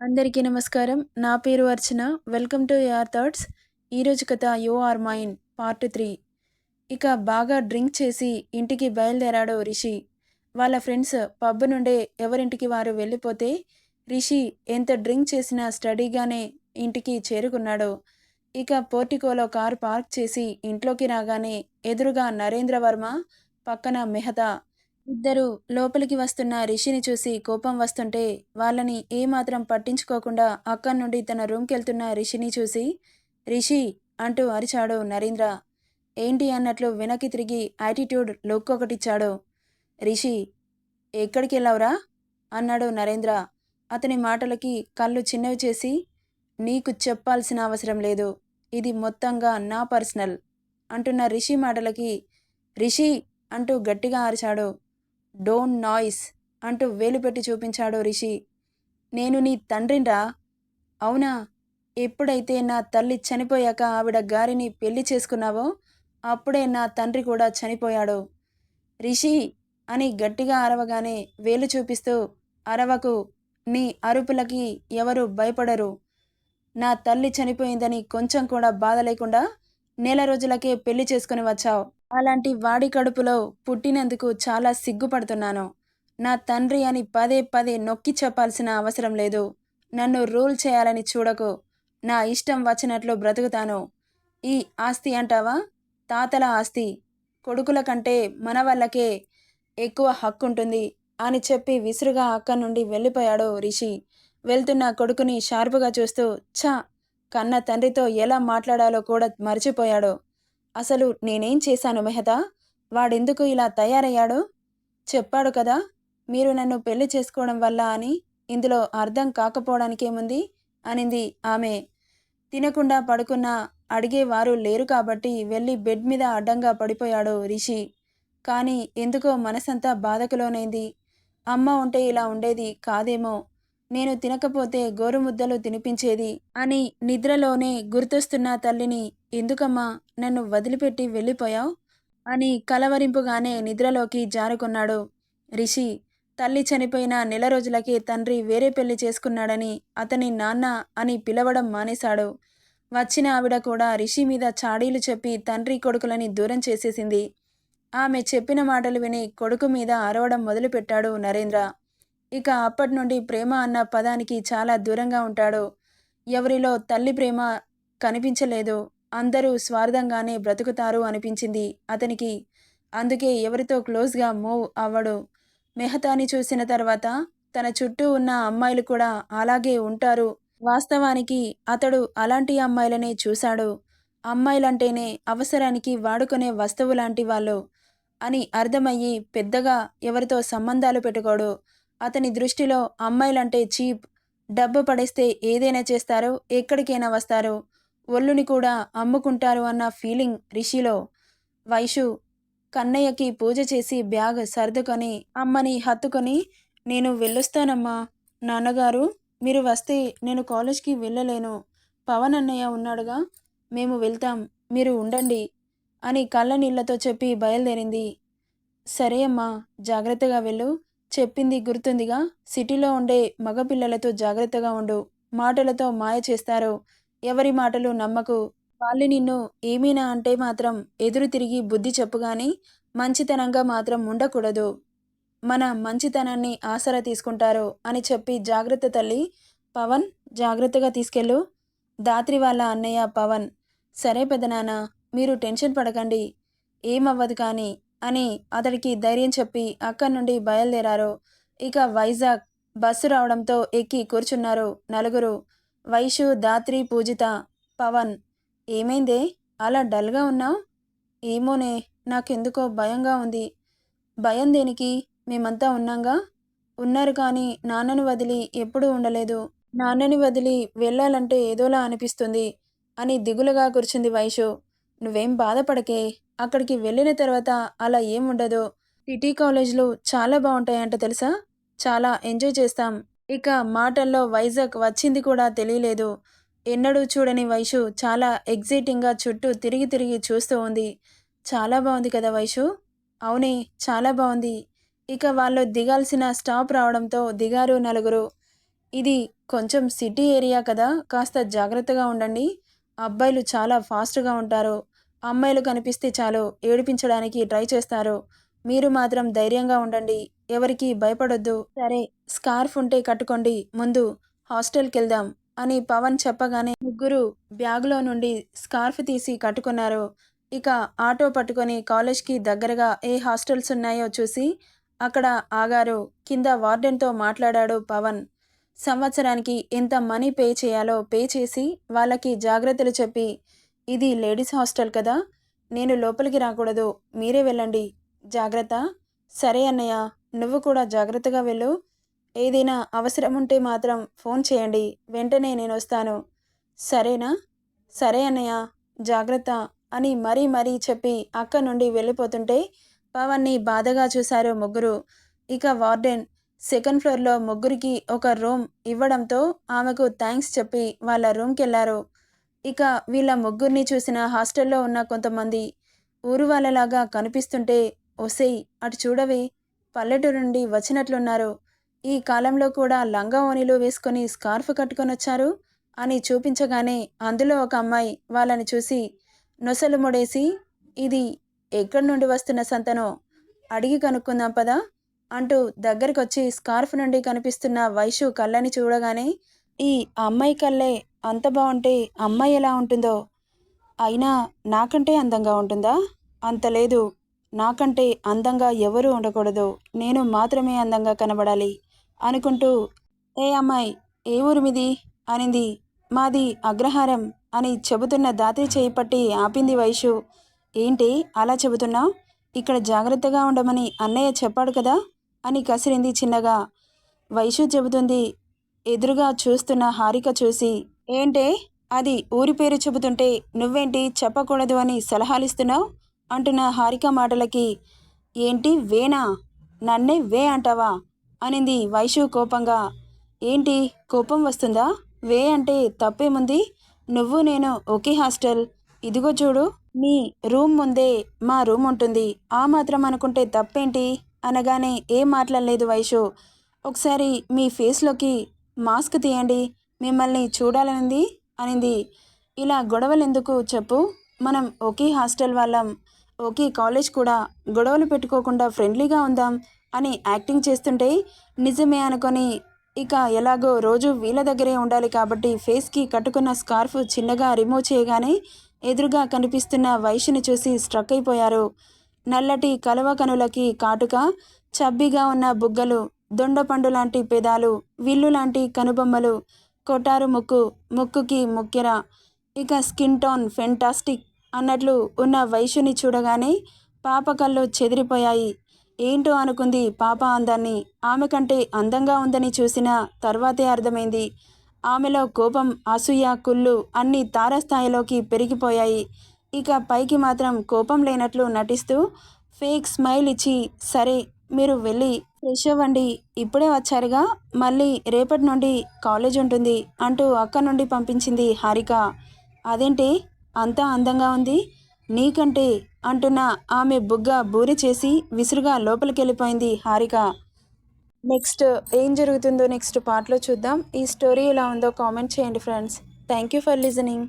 అందరికీ నమస్కారం. నా పేరు Archana. Welcome to your thoughts. ఈరోజు కథ you are mine part three. ఇక బాగా డ్రింక్ చేసి ఇంటికి బయలుదేరాడు రిషి. వాళ్ళ ఫ్రెండ్స్ పబ్ నుండే ఎవరింటికి వారు వెళ్ళిపోతే రిషి ఎంత డ్రింక్ చేసినా స్టడీగానే ఇంటికి చేరుకున్నాడు. ఇక పోర్టికోలో కారు పార్క్ చేసి ఇంట్లోకి రాగానే ఎదురుగా నరేంద్ర వర్మ పక్కన మెహతా ఇద్దరు లోపలికి వస్తున్న రిషిని చూసి కోపం వస్తుంటే వాళ్ళని ఏమాత్రం పట్టించుకోకుండా అక్కడి నుండి తన రూమ్కి వెళ్తున్న రిషిని చూసి రిషి అంటూ అరిచాడు నరేంద్ర. ఏంటి అన్నట్లు వెనక్కి తిరిగి యాటిట్యూడ్ లుక్ ఒకటిచ్చాడు రిషి ఎక్కడికి వెళ్ళావురా అన్నాడు నరేంద్ర. అతని మాటలకి కళ్ళు చిన్నవి చేసి నీకు చెప్పాల్సిన అవసరం లేదు. ఇది మొత్తంగా నా పర్సనల్ అంటున్న రిషి మాటలకి రిషి అంటూ గట్టిగా అరిచాడు డోంట్ నాయిస్ అంటూ వేలు పెట్టి చూపించాడు రిషి. నేను నీ తండ్రిరా అవునా? ఎప్పుడైతే నా తల్లి చనిపోయాక ఆవిడ గారిని పెళ్ళి చేసుకున్నావో అప్పుడే నా తండ్రి కూడా చనిపోయాడు. రిషి! అని గట్టిగా అరవగానే వేలు చూపిస్తూ అరవకు నీ అరుపులకి ఎవరు భయపడరు. నా తల్లి చనిపోయిందని కొంచెం కూడా బాధ లేకుండా నెల రోజులకే పెళ్ళి చేసుకుని వచ్చావు. అలాంటి వాడి కడుపులో పుట్టినందుకు చాలా సిగ్గుపడుతున్నాను. నా తండ్రి అని పదే పదే నొక్కి చెప్పాల్సిన అవసరం లేదు. నన్ను రూల్ చేయాలని చూడకు. నా ఇష్టం వచ్చినట్లు బ్రతుకుతాను. ఈ ఆస్తి అంటావా? తాతల ఆస్తి. కొడుకుల కంటే మన వాళ్ళకే ఎక్కువ హక్కు ఉంటుంది అని చెప్పి విసురుగా అక్కడి నుండి వెళ్ళిపోయాడు రిషి. వెళ్తున్న కొడుకుని షార్పుగా చూస్తూ ఛా! కన్న తండ్రితో ఎలా మాట్లాడాలో కూడా మర్చిపోయాడు. అసలు నేనేం చేశాను మెహతా? వాడెందుకు ఇలా తయారయ్యాడు? చెప్పాడు కదా మీరు నన్ను పెళ్ళి చేసుకోవడం వల్ల అని ఇందులో అర్థం కాకపోవడానికేముంది? అనింది ఆమె. తినకుండా పడుకున్న అడిగేవారు లేరు కాబట్టి వెళ్ళి బెడ్ మీద అడ్డంగా పడిపోయాడు రిషి. కానీ ఎందుకో మనసంతా బాధకులోనైంది. అమ్మ ఉంటే ఇలా ఉండేది కాదేమో. నేను తినకపోతే గోరుముద్దలు తినిపించేది అని నిద్రలోనే గుర్తొస్తున్న తల్లిని ఎందుకమ్మా నన్ను వదిలిపెట్టి వెళ్ళిపోయావు? అని కలవరింపుగానే నిద్రలోకి జారుకున్నాడు రిషి. తల్లి చనిపోయిన నెల రోజులకే తండ్రి వేరే పెళ్ళి చేసుకున్నాడని అతని నాన్న అని పిలవడం మానేశాడు. వచ్చిన ఆవిడ కూడా రిషి మీద చాడీలు చెప్పి తండ్రి కొడుకులని దూరం చేసేసింది. ఆమె చెప్పిన మాటలు విని కొడుకు మీద అరవడం మొదలుపెట్టాడు నరేంద్ర. ఇక అప్పటి నుండి ప్రేమ అన్న పదానికి చాలా దూరంగా ఉంటాడు. ఎవరిలో తల్లి ప్రేమ కనిపించలేదు. అందరూ స్వార్థంగానే బ్రతుకుతారు అనిపించింది అతనికి. అందుకే ఎవరితో క్లోజ్గా మూవ్ అవ్వడు. మెహతాని చూసిన తర్వాత తన చుట్టూ ఉన్న అమ్మాయిలు కూడా అలాగే ఉంటారు. వాస్తవానికి అతడు అలాంటి అమ్మాయిలనే చూశాడు. అమ్మాయిలంటేనే అవసరానికి వాడుకునే వస్తువు లాంటి వాళ్ళు అని అర్థమయ్యి పెద్దగా ఎవరితో సంబంధాలు పెట్టుకోడు. అతని దృష్టిలో అమ్మాయిలంటే చీప్. డబ్బు పడేస్తే ఏదైనా చేస్తారో ఎక్కడికైనా వస్తారో ఒళ్ళుని కూడా అమ్ముకుంటారు అన్న ఫీలింగ్ రిషిలో. వైషు కన్నయ్యకి పూజ చేసి బ్యాగ్ సర్దుకొని అమ్మని హత్తుకొని నేను వెళ్ళొస్తానమ్మా. నాన్నగారు మీరు వస్తే నేను కాలేజ్కి వెళ్ళలేను. పవన్ అన్నయ్య ఉన్నాడుగా మేము వెళ్తాం. మీరు ఉండండి అని కళ్ళ నీళ్ళతో చెప్పి బయలుదేరింది. సరే అమ్మా జాగ్రత్తగా వెళ్ళు. చెప్పింది గుర్తుందిగా? సిటీలో ఉండే మగపిల్లలతో జాగ్రత్తగా ఉండు. మాటలతో మాయ చేస్తారు. ఎవరి మాటలు నమ్మకు. వాళ్ళు నిన్ను ఏమీనా అంటే మాత్రం ఎదురు తిరిగి బుద్ధి చెప్పుగాని మంచితనంగా మాత్రం ఉండకూడదు. మన మంచితనాన్ని ఆసరా తీసుకుంటారు అని చెప్పి జాగ్రత్త తల్లి పవన్ జాగ్రత్తగా తీసుకెళ్ళు. దాత్రి వాళ్ళ అన్నయ్య పవన్. సరే పెదనాన్న మీరు టెన్షన్ పడకండి. ఏమవ్వదు కానీ అని అతడికి ధైర్యం చెప్పి అక్కడి నుండి బయలుదేరారు. ఇక వైజాగ్ బస్సు రావడంతో ఎక్కి కూర్చున్నారు నలుగురు. వైషు దాత్రి పూజిత పవన్. ఏమైందే? అలా డల్గా ఉన్నావు? ఏమోనే నాకెందుకో భయంగా ఉంది. భయం దేనికి? మేమంతా ఉన్నాంగా? ఉన్నారు కానీ నాన్నని వదిలి ఎప్పుడూ ఉండలేదు. నాన్నని వదిలి వెళ్ళాలంటే ఏదోలా అనిపిస్తుంది అని దిగులుగా కూర్చుంది వైషు. నువ్వేం బాధపడకే. అక్కడికి వెళ్ళిన తర్వాత అలా ఏం ఉండదు. సిటీ కాలేజ్లు చాలా బాగుంటాయంట తెలుసా? చాలా ఎంజాయ్ చేస్తాం. ఇక మాటల్లో వైజాగ్ వచ్చింది కూడా తెలియలేదు. ఎన్నడూ చూడని వైషు చాలా ఎగ్జైటింగ్గా చుట్టూ తిరిగి తిరిగి చూస్తూ ఉంది. చాలా బాగుంది కదా వైషు? అవునే చాలా బాగుంది. ఇక వాళ్ళు దిగాల్సిన స్టాప్ రావడంతో దిగారు నలుగురు. ఇది కొంచెం సిటీ ఏరియా కదా కాస్త జాగ్రత్తగా ఉండండి. అబ్బాయిలు చాలా ఫాస్ట్గా ఉంటారు. అమ్మాయిలు కనిపిస్తే చాలు ఏడిపించడానికి ట్రై చేస్తారు. మీరు మాత్రం ధైర్యంగా ఉండండి ఎవరికి భయపడొద్దు. సరే స్కార్ఫ్ ఉంటే కట్టుకోండి ముందు హాస్టల్కి వెళ్దాం అని పవన్ చెప్పగానే ముగ్గురు బ్యాగ్లో నుండి స్కార్ఫ్ తీసి కట్టుకున్నారు. ఇక ఆటో పట్టుకొని కాలేజ్కి దగ్గరగా ఏ హాస్టల్స్ ఉన్నాయో చూసి అక్కడ ఆగారు. కింద వార్డెన్తో మాట్లాడాడు పవన్. సంవత్సరానికి ఎంత మనీ పే చేయాలో పే చేసి వాళ్ళకి జాగ్రత్తలు చెప్పి ఇది లేడీస్ హాస్టల్ కదా. నేను లోపలికి రాకూడదు. మీరే వెళ్ళండి. జాగ్రత్త. సరే అన్నయ్య. నువ్వు కూడా జాగ్రత్తగా వెళ్ళు. ఏదైనా అవసరం ఉంటే మాత్రం ఫోన్ చేయండి. వెంటనే నేను వస్తాను. సరేనా? సరే అన్నయ్య. జాగ్రత్త అని మరీ మరీ చెప్పి అక్క నుండి వెళ్ళిపోతుంటే పవన్ని బాధగా చూశారు ముగ్గురు. ఇక వార్డెన్ సెకండ్ ఫ్లోర్లో ముగ్గురికి ఒక రూమ్ ఇవ్వడంతో ఆమెకు థ్యాంక్స్ చెప్పి వాళ్ళ రూమ్కి వెళ్ళారు ఇక వీళ్ళ ముగ్గురిని చూసిన హాస్టల్లో ఉన్న కొంతమంది ఊరు వాళ్ళలాగా కనిపిస్తుంటే ఒసేయ్ అటు చూడవే పల్లెటూరు నుండి వచ్చినట్లున్నారు. ఈ కాలంలో కూడా లంగా ఓణిలు వేసుకొని స్కార్ఫ్ కట్టుకొని వచ్చారు అని చూపించగానే అందులో ఒక అమ్మాయి వాళ్ళని చూసి నొసలు ముడేసి ఇది ఎక్కడి నుండి వస్తున్న సంతనో? అడిగి కనుక్కుందాం పదా అంటూ దగ్గరకొచ్చి స్కార్ఫ్ నుండి కనిపిస్తున్న వైషు కళ్ళని చూడగానే ఈ అమ్మాయి కళ్ళే అంత బాగుంటే అమ్మాయి ఎలా ఉంటుందో? అయినా నాకంటే అందంగా ఉంటుందా? అంత లేదు. నాకంటే అందంగా ఎవరూ ఉండకూడదు. నేను మాత్రమే అందంగా కనబడాలి అనుకుంటూ ఏ అమ్మాయి ఏ ఊరు మీది అనింది. మాది అగ్రహారం అని చెబుతున్న దాత్రి చేయి పట్టి ఆపింది వైషు. ఏంటి? అలా చెబుతున్నావు ఇక్కడ జాగ్రత్తగా ఉండమని అన్నయ్య చెప్పాడు కదా? అని కసిరింది చిన్నగా. వైషు చెబుతుంది ఎదురుగా చూస్తున్న హారిక చూసి ఏంటే? అది ఊరి పేరు చెబుతుంటే నువ్వేంటి చెప్పకూడదు అని సలహాలిస్తున్నావు? అంటున్న హారిక మాటలకి ఏంటి వేనా? నన్నే వే అంటావా? అనింది వైషు కోపంగా. ఏంటి? కోపం వస్తుందా? వే అంటే తప్పేముంది? నువ్వు నేను ఒకే హాస్టల్. ఇదిగో చూడు నీ రూమ్ ముందే మా రూమ్ ఉంటుంది. ఆ మాత్రం అనుకుంటే తప్పేంటి? అనగానే ఏం మాట్లాడలేదు వైషు. ఒకసారి మీ ఫేస్లోకి మాస్క్ తీయండి. మిమ్మల్ని చూడాలనింది అనింది. ఇలా గొడవలు ఎందుకు చెప్పు? మనం ఒకే హాస్టల్ వాళ్ళం. ఒకే కాలేజ్ కూడా. గొడవలు పెట్టుకోకుండా ఫ్రెండ్లీగా ఉందాం అని యాక్టింగ్ చేస్తుంటే నిజమే అనుకొని ఇక ఎలాగో రోజు వీళ్ళ దగ్గరే ఉండాలి కాబట్టి ఫేస్కి కట్టుకున్న స్కార్ఫ్ చిన్నగా రిమూవ్ చేయగానే ఎదురుగా కనిపిస్తున్న వైశ్యని చూసి స్ట్రక్ అయిపోయారు. నల్లటి కలువ కనులకి కాటుక చబ్బిగా ఉన్న బుగ్గలు దొండపండు లాంటి పెదాలు విల్లు లాంటి కనుబొమ్మలు కొటారు ముక్కు ముక్కుకి ముక్కెర. ఇక స్కిన్ టోన్ ఫెంటాస్టిక్ అన్నట్లు ఉన్న వైశ్యుని చూడగానే పాప కళ్ళు చెదిరిపోయాయి. ఏంటో అనుకుంది పాప అందాన్ని. ఆమె కంటే అందంగా ఉందని చూసిన తర్వాతే అర్థమైంది. ఆమెలో కోపం అసూయ కుళ్ళు అన్ని తారస్థాయిలోకి పెరిగిపోయాయి. ఇక పైకి మాత్రం కోపం లేనట్లు నటిస్తూ ఫేక్ స్మైల్ ఇచ్చి సరే మీరు వెళ్ళి ఫ్రెష్ అవ్వండి. ఇప్పుడే వచ్చారుగా. మళ్ళీ రేపటి నుండి కాలేజ్ ఉంటుంది అంటూ అక్క నుండి పంపించింది హారిక. అదేంటి? అంతా అందంగా ఉంది? నీకంటే అంటున్న ఆమె బుగ్గ బూరి చేసి విసురుగా లోపలికి వెళ్ళిపోయింది హారిక. నెక్స్ట్ ఏం జరుగుతుందో నెక్స్ట్ పార్ట్లో చూద్దాం. ఈ స్టోరీ ఎలా ఉందో కామెంట్ చేయండి friends. Thank you for listening.